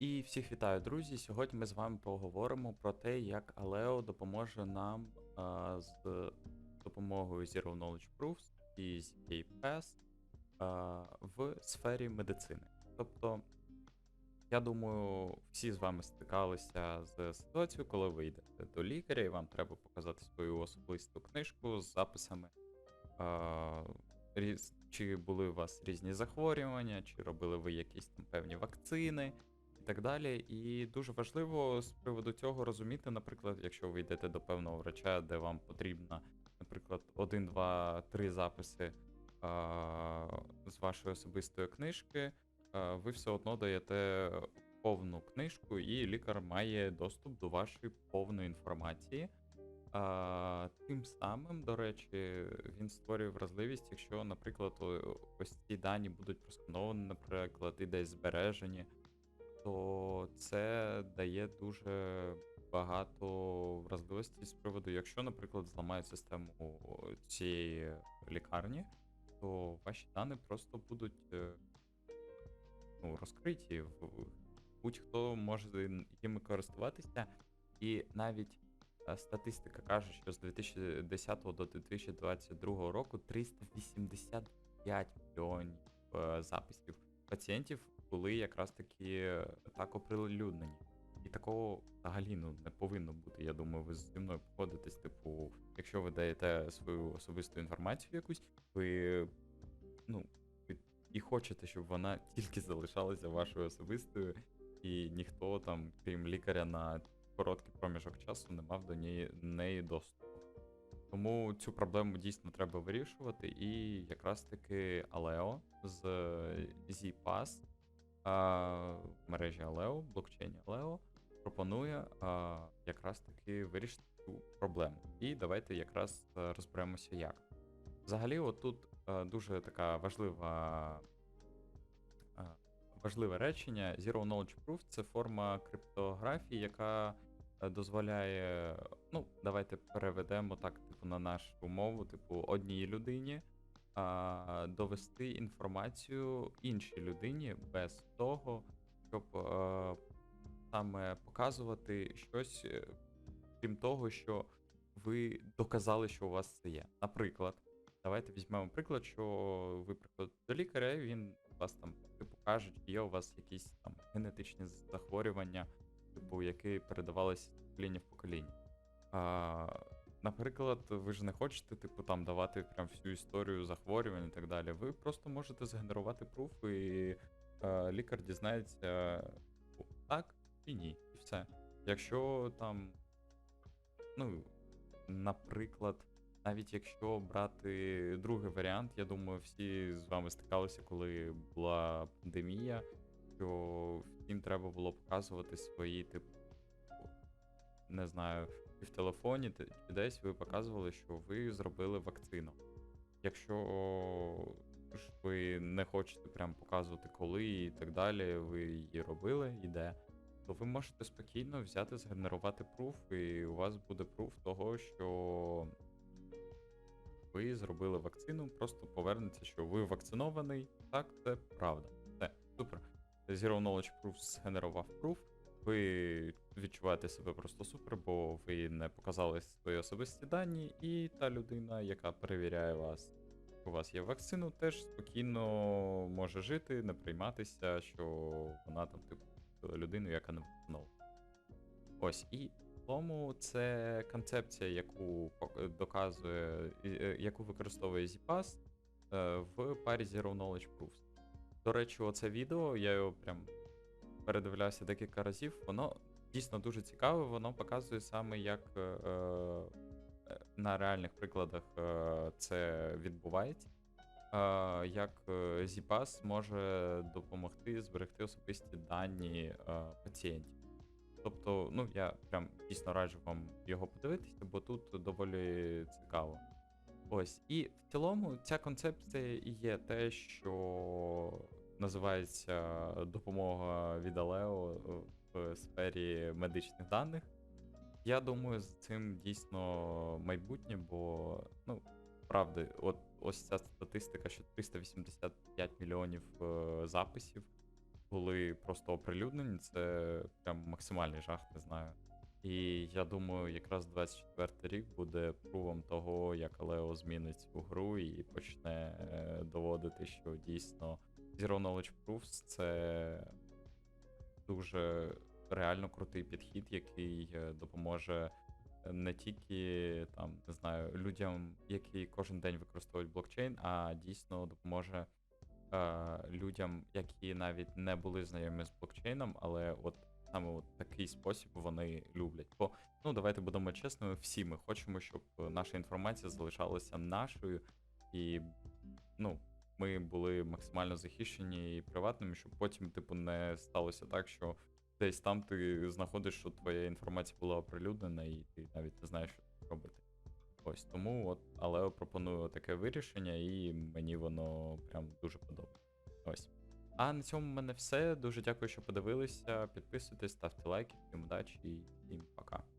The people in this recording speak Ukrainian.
І всіх вітаю, друзі. Сьогодні ми з вами поговоримо про те, як Aleo допоможе нам а, з допомогою Zero Knowledge Proofs і ZK в сфері медицини. Тобто, я думаю, всі з вами стикалися з ситуацією, коли ви йдете до лікаря, і вам треба показати свою особисту книжку з записами. А, різ- чи були у вас різні захворювання, чи робили ви якісь там певні вакцини так далі. І дуже важливо з приводу цього розуміти, наприклад, якщо ви йдете до певного врача, де вам потрібно, наприклад, один, два, три записи а, з вашої особистої книжки, а, ви все одно даєте повну книжку, і лікар має доступ до вашої повної інформації. А, тим самим, до речі, він створює вразливість, якщо, наприклад, ось ці дані будуть проскановані, наприклад, і десь збережені, то це дає дуже багато вразливості з приводу, якщо, наприклад, зламають систему цієї лікарні, то ваші дані просто будуть е, ну, розкриті. Будь-хто може їми користуватися, і навіть е, статистика каже, що з 2010 до 2022 року 385 мільйонів е, записів пацієнтів були якраз таки так оприлюднені. І такого взагалі ну, не повинно бути. Я думаю, ви зі мною погодитесь. Типу, якщо ви даєте свою особисту інформацію якусь, ви ну, ви і хочете, щоб вона тільки залишалася вашою особистою, і ніхто там, крім лікаря, на короткий проміжок часу не мав до неї, неї доступу. Тому цю проблему дійсно треба вирішувати. І якраз таки Aleo з ZPass а, мережі Aleo, блокчейні Aleo, пропонує а, якраз таки вирішити цю проблему. І давайте якраз е, розберемося як. Взагалі, отут е, дуже така важлива. е, Важливе речення Zero Knowledge Proof це форма криптографії, яка дозволяє, ну, давайте переведемо так, типу, на нашу мову, типу, одній людині а, довести інформацію іншій людині без того, щоб е, саме показувати щось, е, крім того, що ви доказали, що у вас це є. Наприклад, давайте візьмемо приклад, що ви приходите до лікаря, і він вас там типу каже, чи є у вас якісь там генетичні захворювання, типу, які передавалися з покоління в покоління. А, наприклад, ви ж не хочете, типу, там давати прям всю історію захворювань і так далі. Ви просто можете згенерувати пруф, і е, лікар дізнається так і ні, і все. Якщо там, ну, наприклад, навіть якщо брати другий варіант, я думаю, всі з вами стикалися, коли була пандемія, що всім треба було показувати свої, типу, не знаю, чи в телефоні чи десь ви показували, що ви зробили вакцину. Якщо ж ви не хочете прям показувати коли і так далі, ви її робили і де, то ви можете спокійно взяти, згенерувати пруф, і у вас буде пруф того, що ви зробили вакцину, просто повернеться, що ви вакцинований. Так, це правда. Все, супер. Zero Knowledge Proof згенерував пруф. Ви відчуваєте себе просто супер, бо ви не показали свої особисті дані, і та людина, яка перевіряє вас, у вас є вакцину, теж спокійно може жити, не прийматися, що вона там, типу, людина, яка не вакцинована. Ось, і тому це концепція, яку доказує, е, яку використовує ZPass е, в парі Zero Knowledge Proofs. До речі, оце відео, я його прям передивлявся декілька разів. Воно дійсно дуже цікаве, воно показує саме, як е, е, на реальних прикладах е, це відбувається. Е, як е, ZPass може допомогти зберегти особисті дані е, пацієнтів. Тобто, ну я прям дійсно раджу вам його подивитися, бо тут доволі цікаво. Ось, і в цілому ця концепція є те, що називається допомога від Алео в сфері медичних даних. Я думаю, з цим дійсно майбутнє, бо ну, правда, от ось ця статистика, що 385 мільйонів е, записів були просто оприлюднені, це прям максимальний жах, не знаю. І я думаю, якраз 24 рік буде прувом того, як Алео змінить цю гру і почне е, доводити, що дійсно Zero Knowledge Proofs це дуже реально крутий підхід, який е, допоможе не тільки там, не знаю, людям, які кожен день використовують блокчейн, а дійсно допоможе е, людям, які навіть не були знайомі з блокчейном, але от саме от такий спосіб вони люблять. Бо ну давайте будемо чесними, всі ми хочемо, щоб наша інформація залишалася нашою, і ну, ми були максимально захищені і приватними, щоб потім, типу, не сталося так, що десь там ти знаходиш, що твоя інформація була оприлюднена, і ти навіть не знаєш, що робити. Ось тому, от, але пропоную таке вирішення, і мені воно прям дуже подобається. Ось. А на цьому в мене все. Дуже дякую, що подивилися. Підписуйтесь, ставте лайки, всім удачі і всім пока.